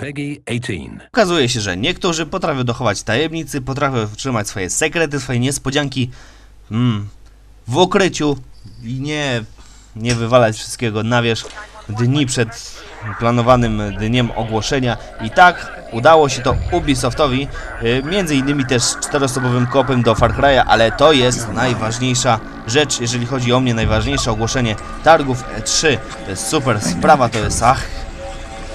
Peggy 18. Okazuje się, że niektórzy potrafią dochować tajemnicy, potrafią trzymać swoje sekrety, swoje niespodzianki mm, w ukryciu i nie, nie wywalać wszystkiego na wierzch dni przed planowanym dniem ogłoszenia. I tak udało się to Ubisoftowi, y, między innymi też czteroosobowym kopem do Far Cry'a, ale to jest najważniejsza rzecz, jeżeli chodzi o mnie, najważniejsze ogłoszenie targów E3. To jest super sprawa, to jest ach,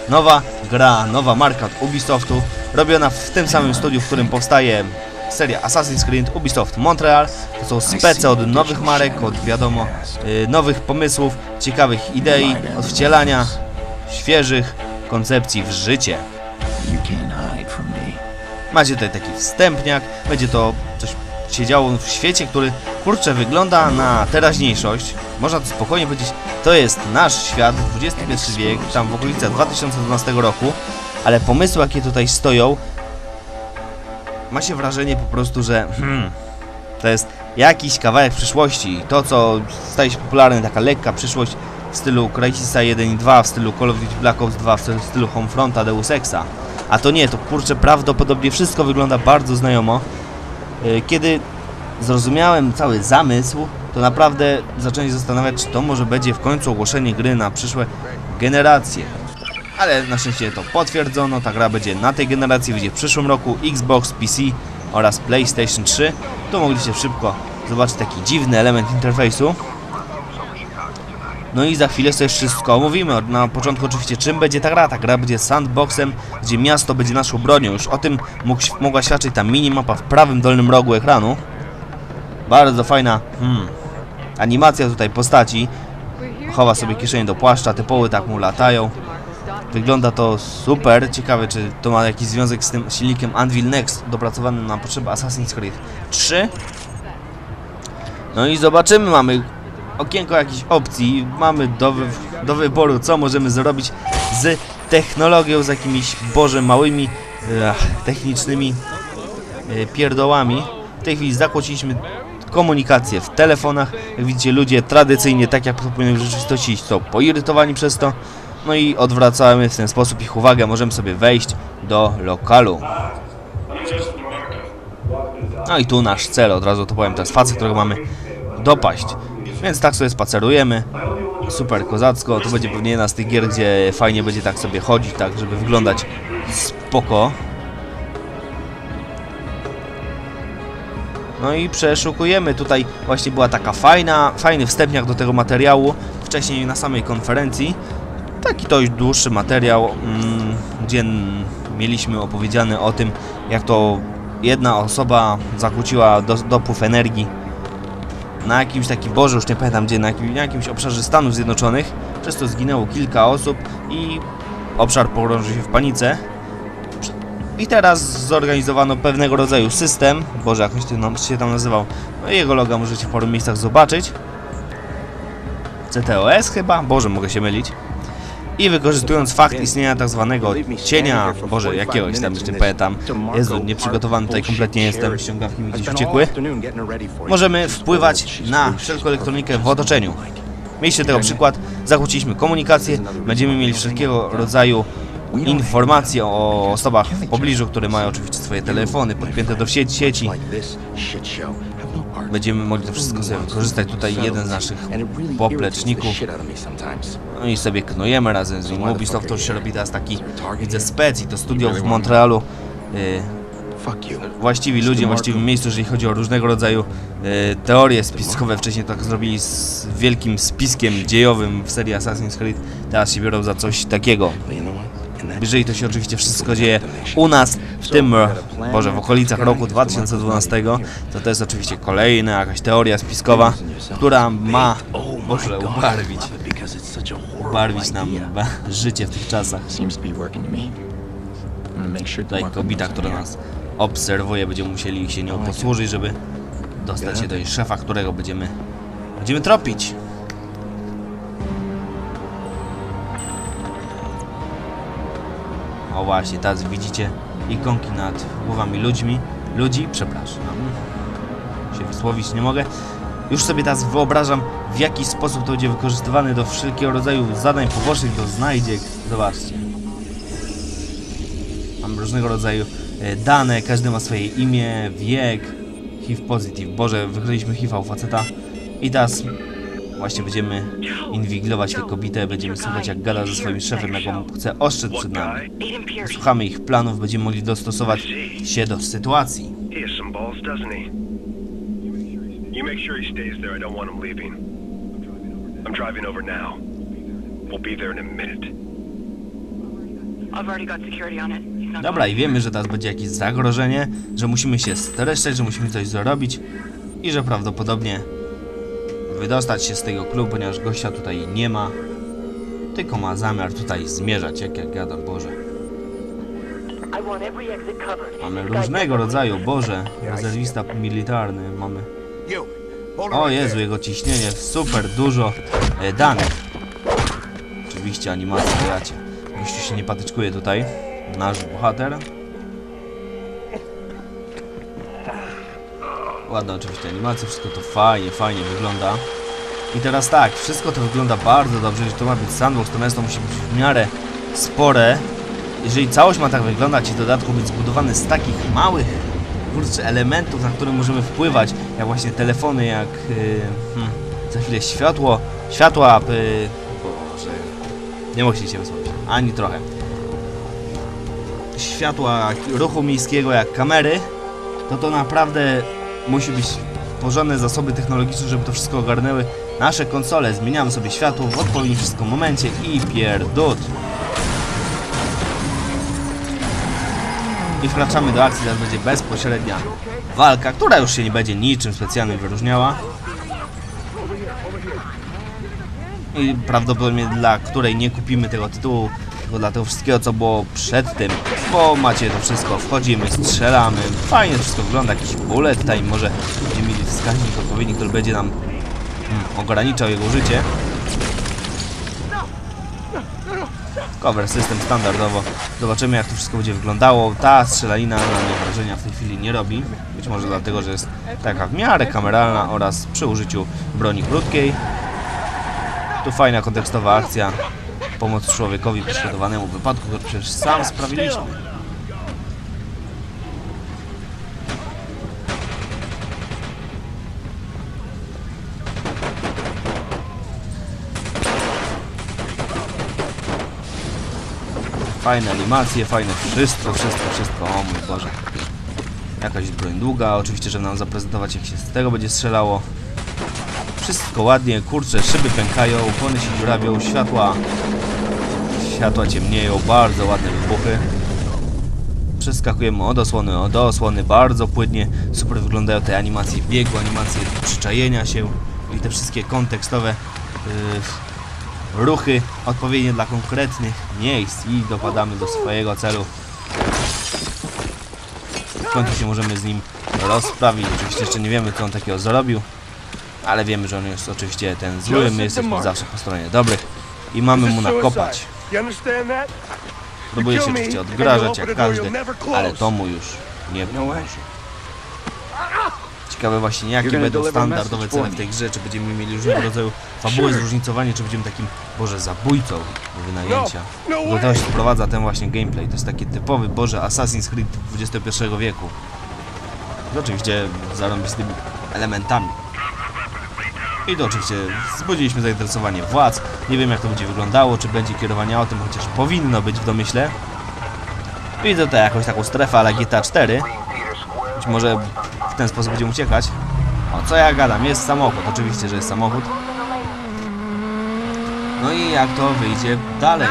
Nowa gra, nowa marka od Ubisoftu, robiona w tym samym studiu, w którym powstaje seria Assassin's Creed Ubisoft Montreal. To są spece od nowych marek, od wiadomo, y, nowych pomysłów, ciekawych idei, od wcielania świeżych koncepcji w życie. Macie tutaj taki wstępniak, będzie to się działo w świecie, który kurczę wygląda na teraźniejszość. Można to spokojnie powiedzieć, to jest nasz świat, XXI wiek, tam w okolicach 2012 roku, ale pomysły jakie tutaj stoją, ma się wrażenie po prostu, że hmm, to jest jakiś kawałek przyszłości. To, co staje się popularne, taka lekka przyszłość w stylu Crysisa 1 i 2, w stylu Call of Duty Black Ops 2, w stylu Homefronta, Deus Exa. A to nie, to kurczę prawdopodobnie wszystko wygląda bardzo znajomo. Yy, Kiedy zrozumiałem cały zamysł, to naprawdę zacząłem się zastanawiać, czy to może będzie w końcu ogłoszenie gry na przyszłe generacje. Ale na szczęście to potwierdzono, ta gra będzie na tej generacji, wyjdzie w przyszłym roku, Xbox, PC oraz PlayStation 3. Tu mogliście szybko zobaczyć taki dziwny element interfejsu. No i za chwilę sobie wszystko omówimy. Na początku oczywiście czym będzie ta gra. Ta gra będzie sandboxem, gdzie miasto będzie naszą bronią. Już o tym mógł, mogła świadczyć ta minimapa w prawym dolnym rogu ekranu. Bardzo fajna hmm, animacja tutaj postaci. Chowa sobie kieszenie do płaszcza, te poły tak mu latają. Wygląda to super. Ciekawe, czy to ma jakiś związek z tym silnikiem Anvil Next dopracowanym na potrzeby Assassin's Creed 3. No i zobaczymy, mamy okienko jakichś opcji, mamy do, wy do wyboru, co możemy zrobić z technologią, z jakimiś, boże, małymi ech, technicznymi e, pierdołami. W tej chwili zakłóciliśmy komunikację w telefonach. Jak widzicie, ludzie tradycyjnie, tak jak powinno w rzeczywistości, są poirytowani przez to. No i odwracamy w ten sposób ich uwagę. Możemy sobie wejść do lokalu. No i tu nasz cel, od razu to powiem, to jest facet, którego mamy dopaść. Więc tak sobie spacerujemy. Super kozacko. To będzie pewnie jedna z tych gier, gdzie fajnie będzie tak sobie chodzić, tak żeby wyglądać spoko. No i przeszukujemy. Tutaj właśnie była taka fajna, fajny wstępniak do tego materiału wcześniej na samej konferencji. Taki dość dłuższy materiał, mm, gdzie mieliśmy opowiedziane o tym, jak to jedna osoba zakłóciła do, dopływ energii na jakimś takim, Boże, już nie pamiętam gdzie, na, jakim, na jakimś obszarze Stanów Zjednoczonych. Przez to zginęło kilka osób i obszar pogrążył się w panice. I teraz zorganizowano pewnego rodzaju system, Boże, jak on się tam- się tam nazywał, no jego loga możecie w paru miejscach zobaczyć. CTOS chyba? Boże, mogę się mylić. I wykorzystując fakt istnienia tak zwanego cienia, Boże, jakiegoś tam jeszcze pamiętam. Jezu, nieprzygotowany tutaj kompletnie jestem, ściągawki mi gdzieś uciekły. Możemy wpływać na wszelką elektronikę w otoczeniu. Mieliście tego przykład, zakłóciliśmy komunikację, będziemy mieli wszelkiego rodzaju informacje o osobach w pobliżu, które mają oczywiście swoje telefony podpięte do sieci. Będziemy mogli to wszystko sobie wykorzystać. Tutaj jeden z naszych popleczników. No i sobie knujemy razem z nim. Ubisoft to już się robi teraz taki, widzę, spec i to studio w Montrealu. y, you. właściwi ludzie właściwym miejscu, jeżeli chodzi o różnego rodzaju e, teorie spiskowe. Wcześniej tak zrobili z wielkim spiskiem dziejowym w serii Assassin's Creed. Teraz się biorą za coś takiego. Jeżeli to się oczywiście wszystko dzieje u nas, w tym, e, Boże, w okolicach roku 2012, to to jest oczywiście kolejna jakaś teoria spiskowa, która ma, Boże, ubarwić, ubarwić nam życie w tych czasach. Tutaj kobieta, która nas obserwuje, będziemy musieli się nią posłużyć, żeby dostać się do jej szefa, którego będziemy, będziemy tropić. O właśnie, teraz widzicie ikonki nad głowami ludźmi, ludzi, przepraszam, się wysłowić nie mogę. Już sobie teraz wyobrażam, w jaki sposób to będzie wykorzystywane do wszelkiego rodzaju zadań pobocznych, do znajdziek. Zobaczcie. Mamy różnego rodzaju e, dane, każdy ma swoje imię, wiek, HIV positive. Boże, wykryliśmy HIV u faceta. I teraz właśnie będziemy inwigilować tę kobietę, będziemy słuchać jak gada ze swoim szefem, jak on chce oszczęd przed nami. Słuchamy ich planów, będziemy mogli dostosować się do sytuacji. Dobra, i wiemy, że teraz będzie jakieś zagrożenie, że musimy się streszczać, że musimy coś zrobić i że prawdopodobnie wydostać się z tego klubu, ponieważ gościa tutaj nie ma, tylko ma zamiar tutaj zmierzać, jak jak gadam, Boże. Mamy różnego rodzaju, Boże, rezerwista militarny, mamy... O Jezu, jego ciśnienie, super dużo e, danych. Oczywiście animacja gracie. Gościu się nie patyczkuje tutaj, nasz bohater. Ładna oczywiście animacja, wszystko to fajnie, fajnie wygląda. I teraz tak, wszystko to wygląda bardzo dobrze, jeżeli to ma być sandbox, to miasto musi być w miarę spore. Jeżeli całość ma tak wyglądać i w dodatku być zbudowany z takich małych kurczę, elementów, na które możemy wpływać, jak właśnie telefony, jak yy, hmm, za chwilę światło, światła, yy, Boże, nie musicie się wysłowić, ani trochę. Światła ruchu miejskiego, jak kamery, to to naprawdę musi być porządne zasoby technologiczne, żeby to wszystko ogarnęły nasze konsole. Zmieniamy sobie światło w odpowiednim wszystko momencie i pierdut. I wkraczamy do akcji, teraz będzie bezpośrednia walka, która już się nie będzie niczym specjalnym wyróżniała. I prawdopodobnie dla której nie kupimy tego tytułu, tylko dla tego wszystkiego, co było przed tym, bo macie to wszystko, wchodzimy, strzelamy, fajnie wszystko wygląda, jakiś bullet time, może będziemy mieli wskaźnik odpowiedni, który będzie nam hmm, ograniczał jego życie. Cover system standardowo. Zobaczymy jak to wszystko będzie wyglądało. Ta strzelanina na mnie wrażenia w tej chwili nie robi. Być może dlatego, że jest taka w miarę kameralna oraz przy użyciu broni krótkiej. Tu fajna kontekstowa akcja. Pomoc człowiekowi prześladowanemu wypadku, który przecież sam sprawiliśmy. Fajne animacje, fajne wszystko, wszystko, wszystko. O mój Boże. Jakaś broń długa, oczywiście, żeby nam zaprezentować jak się z tego będzie strzelało. Wszystko ładnie, kurcze, szyby pękają, opony się dziurawią, światła... Światła ciemnieją, bardzo ładne wybuchy. Przeskakujemy od osłony do osłony, bardzo płynnie. Super wyglądają te animacje biegu, animacje przyczajenia się i te wszystkie kontekstowe yy, ruchy odpowiednie dla konkretnych miejsc i dopadamy do swojego celu. W końcu się możemy z nim rozprawić. Oczywiście jeszcze nie wiemy, co on takiego zrobił, ale wiemy, że on jest oczywiście ten zły, my jesteśmy zawsze po stronie dobrych i mamy mu nakopać. You understand that? Próbuje się oczywiście odgrażać jak każdy, ale to mu już nie pomoże. Ciekawe właśnie jakie będą standardowe cele w tej grze, czy będziemy mieli różnego rodzaju fabuły, zróżnicowanie, czy będziemy takim, boże, zabójcą do wynajęcia. Do tego się wprowadza ten właśnie gameplay, to jest taki typowy, boże, Assassin's Creed XXI wieku. Z oczywiście zarąbistymi elementami. I to oczywiście wzbudziliśmy zainteresowanie władz. Nie wiem jak to będzie wyglądało, czy będzie kierowanie o tym, chociaż powinno być w domyśle. Widzę tutaj jakąś taką strefę ale GTA 4. Być może w ten sposób będziemy uciekać. O, co ja gadam? Jest samochód, oczywiście, że jest samochód. No i jak to wyjdzie dalej?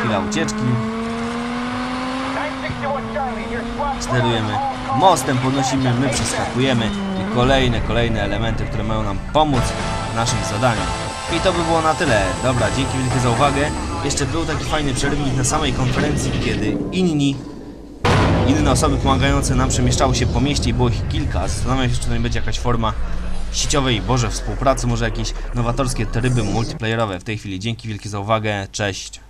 Chwila ucieczki. Sterujemy mostem, podnosimy, my przeskakujemy i kolejne, kolejne elementy, które mają nam pomóc w naszym zadaniu. I to by było na tyle. Dobra, dzięki wielkie za uwagę. Jeszcze był taki fajny przerywnik na samej konferencji, kiedy inni inne osoby pomagające nam przemieszczały się po mieście i było ich kilka. Zastanawiam się, czy to nie będzie jakaś forma sieciowej, boże, współpracy, może jakieś nowatorskie tryby multiplayerowe w tej chwili. Dzięki wielkie za uwagę, cześć.